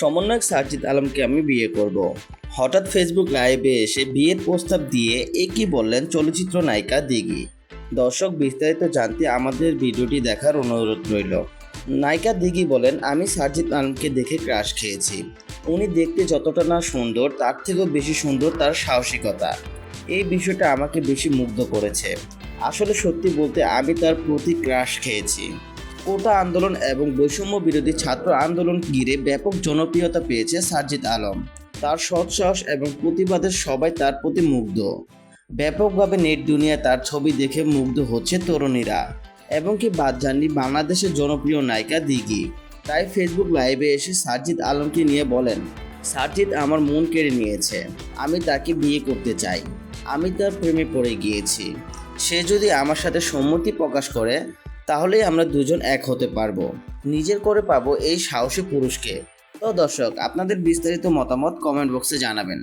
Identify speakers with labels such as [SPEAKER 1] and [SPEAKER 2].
[SPEAKER 1] সমন্বয়ক সার্জিদ আলমকে আমি বিয়ে করব। হঠাৎ ফেসবুক লাইভে এসে বিয়ের প্রস্তাব দিয়ে একই বললেন চলচ্চিত্র নায়িকা দিঘি। দর্শক বিস্তারিত জানতে আমাদের ভিডিওটি দেখার অনুরোধ রইল। নায়িকা দিঘি বলেন, আমি সার্জিদ আলমকে দেখে ক্রাশ খেয়েছি। উনি দেখতে যতটা না সুন্দর, তার থেকেও বেশি সুন্দর তার সাহসিকতা। এই বিষয়টা আমাকে বেশি মুগ্ধ করেছে। আসলে সত্যি বলতে আমি তার প্রতি ক্রাশ খেয়েছি। কোটা আন্দোলন এবং বৈষম্য বিরোধী ছাত্র আন্দোলন ঘিরে ব্যাপক জনপ্রিয়তা পেয়েছে সার্জিদ আলম। তার সৎসাহস এবং প্রতিবাদের সবাই তার প্রতি মুগ্ধ। ব্যাপকভাবে নেট দুনিয়ায় তার ছবি দেখে মুগ্ধ হচ্ছে তরুণীরা এবং কি বাদ যাননি বাংলাদেশের জনপ্রিয় নায়িকা দিঘি। তাই ফেসবুক লাইভে এসে সার্জিদ আলমকে নিয়ে বলেন সার্জিদ আমার মন কেড়ে নিয়েছে। আমি তাকে বিয়ে করতে চাই। আমি তার প্রেমে পড়ে গিয়েছি। সে যদি আমার সাথে সম্মতি প্রকাশ করে তাহলেই আমরা দুজন এক হতে পারব। নিজের করে পাবো এই সাহসী পুরুষকে। তো দর্শক, আপনাদের বিস্তারিত মতামত কমেন্ট বক্সে জানাবেন।